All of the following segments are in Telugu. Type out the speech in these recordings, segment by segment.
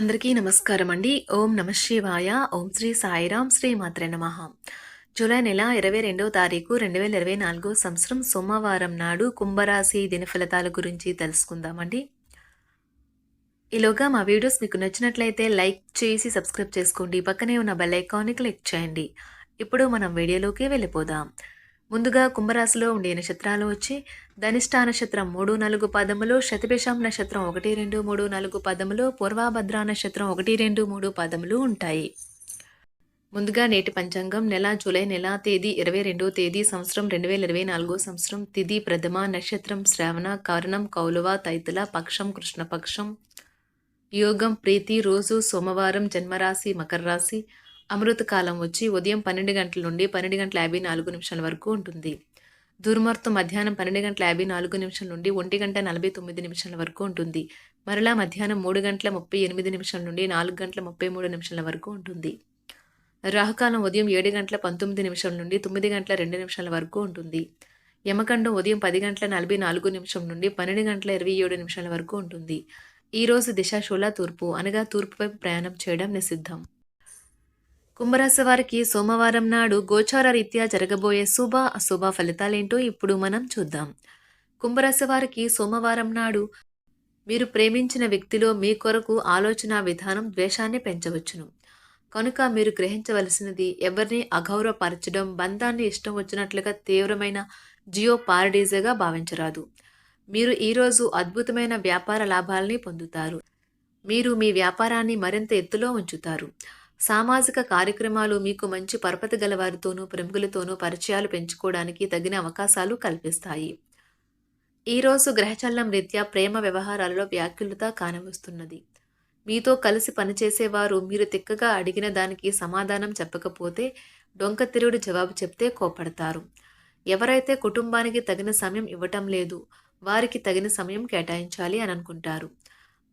అందరికీ నమస్కారం అండి. ఓం నమ శివాయ. ఓం శ్రీ సాయిరాం శ్రీ మాత్రే నమ. జూలై నెల ఇరవై రెండవ తారీఖు రెండు వేల ఇరవై నాలుగో సంవత్సరం సోమవారం నాడు కుంభరాశి దినఫలితాల గురించి తెలుసుకుందామండి ఈలోగా మా వీడియోస్ మీకు నచ్చినట్లయితే లైక్ చేసి సబ్స్క్రైబ్ చేసుకోండి. పక్కనే ఉన్న బెల్ ఐకాన్ని క్లిక్ చేయండి. ఇప్పుడు మనం వీడియోలోకి వెళ్ళిపోదాం. ముందుగా కుంభరాశిలో ఉండే నక్షత్రాలు వచ్చి ధనిష్టా నక్షత్రం మూడు నాలుగు పదములు శతభిషం నక్షత్రం ఒకటి రెండు మూడు నాలుగు పదములు పూర్వాభద్ర నక్షత్రం ఒకటి రెండు మూడు పదములు ఉంటాయి. ముందుగా నేటి పంచాంగం నెల జూలై నెల తేదీ ఇరవై రెండో తేదీ సంవత్సరం రెండు వేల ఇరవై నాలుగో సంవత్సరం తిథి ప్రథమ నక్షత్రం శ్రావణ కారణం కౌలువ తైతుల పక్షం కృష్ణపక్షం యోగం ప్రీతి రోజు సోమవారం జన్మరాశి మకర రాశి. అమృత కాలం వచ్చి ఉదయం పన్నెండు గంటల నుండి పన్నెండు గంటల యాభై నాలుగు నిమిషాల వరకు ఉంటుంది. దుర్మార్తం మధ్యాహ్నం పన్నెండు గంటల యాభై నాలుగు నిమిషాల నుండి ఒంటి గంట నలభై తొమ్మిది నిమిషాల వరకు ఉంటుంది. మరలా మధ్యాహ్నం మూడు గంటల ముప్పై ఎనిమిది నిమిషాల నుండి నాలుగు గంటల ముప్పై మూడు నిమిషాల వరకు ఉంటుంది. రాహుకాలం ఉదయం ఏడు గంటల పంతొమ్మిది నిమిషాల నుండి తొమ్మిది గంటల రెండు నిమిషాల వరకు ఉంటుంది. యమకండం ఉదయం పది గంటల నలభై నాలుగు నిమిషం నుండి పన్నెండు గంటల ఇరవై ఏడు నిమిషాల వరకు ఉంటుంది. ఈ రోజు దిశాశూల తూర్పు అనగా తూర్పు వైపు ప్రయాణం చేయడం నిషిద్ధం. కుంభరాశి వారికి సోమవారం నాడు గోచార రీత్యా జరగబోయే శుభ అశుభ ఫలితాలేంటో ఇప్పుడు మనం చూద్దాం. కుంభరాశి వారికి సోమవారం నాడు మీరు ప్రేమించిన వ్యక్తిలో మీ కొరకు ఆలోచన విధానం ద్వేషాన్ని పెంచవచ్చును. కనుక మీరు గ్రహించవలసినది ఎవరిని అగౌరవపరచడం బంధాన్ని ఇష్టం వచ్చినట్లుగా తీవ్రమైన జియో పారడీజగా భావించరాదు. మీరు ఈరోజు అద్భుతమైన వ్యాపార లాభాలని పొందుతారు. మీరు మీ వ్యాపారాన్ని మరింత ఎత్తులో ఉంచుతారు. సామాజిక కార్యక్రమాలు మీకు మంచి పరపతి గలవారితోనూ ప్రముఖులతోనూ పరిచయాలు పెంచుకోవడానికి తగిన అవకాశాలు కల్పిస్తాయి. ఈరోజు గ్రహచలనం రీత్యా ప్రేమ వ్యవహారాలలో వ్యాఖ్యలత కానవస్తున్నది. మీతో కలిసి పనిచేసేవారు మీరు తిక్కగా అడిగిన దానికి సమాధానం చెప్పకపోతే డొంక తిరుగుడు జవాబు చెప్తే కోపడతారు ఎవరైతే కుటుంబానికి తగిన సమయం ఇవ్వటం లేదు వారికి తగిన సమయం కేటాయించాలి అని అనుకుంటారు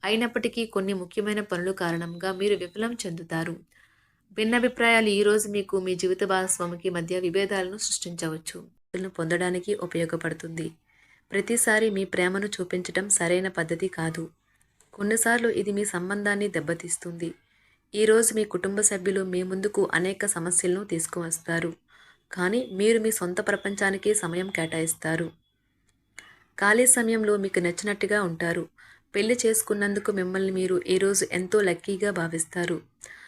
అయినప్పటికీ కొన్ని ముఖ్యమైన పనుల కారణంగా మీరు విఫలం చెందుతారు. భిన్నాభిప్రాయాలు ఈరోజు మీకు మీ జీవిత భాగస్వామికి మధ్య విభేదాలను సృష్టించవచ్చు. పొందడానికి ఉపయోగపడుతుంది. ప్రతిసారి మీ ప్రేమను చూపించటం సరైన పద్ధతి కాదు. కొన్నిసార్లు ఇది మీ సంబంధాన్ని దెబ్బతీస్తుంది. ఈరోజు మీ కుటుంబ సభ్యులు మీ ముందుకు అనేక సమస్యలను తీసుకువస్తారు. కానీ మీరు మీ సొంత ప్రపంచానికి సమయం కేటాయిస్తారు. ఖాళీ సమయంలో మీకు నచ్చినట్టుగా ఉంటారు. పెళ్ళి చేసుకున్నందుకు మిమ్మల్ని మీరు ఈరోజు ఎంతో లక్కీగా భావిస్తారు.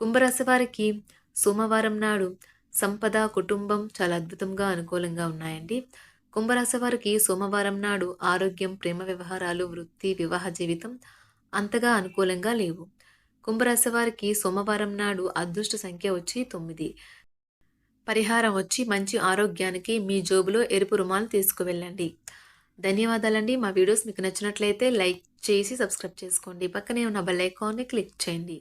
కుంభరాశి వారికి సోమవారం నాడు సంపద కుటుంబం చాలా అద్భుతంగా అనుకూలంగా ఉన్నాయండి. కుంభరాశి వారికి సోమవారం నాడు ఆరోగ్యం ప్రేమ వ్యవహారాలు వృత్తి వివాహ జీవితం అంతగా అనుకూలంగా లేవు. కుంభరాశి వారికి సోమవారం నాడు అదృష్ట సంఖ్య వచ్చి తొమ్మిది. పరిహారం వచ్చి మంచి ఆరోగ్యానికి మీ జోబులో ఎరుపు రుమాలు తీసుకువెళ్ళండి. ధన్యవాదాలండి. మా వీడియోస్ మీకు నచ్చినట్లయితే లైక్ చేసి సబ్స్క్రైబ్ చేసుకోండి. పక్కనే ఉన్న బెల్ ఐకాన్ని క్లిక్ చేయండి.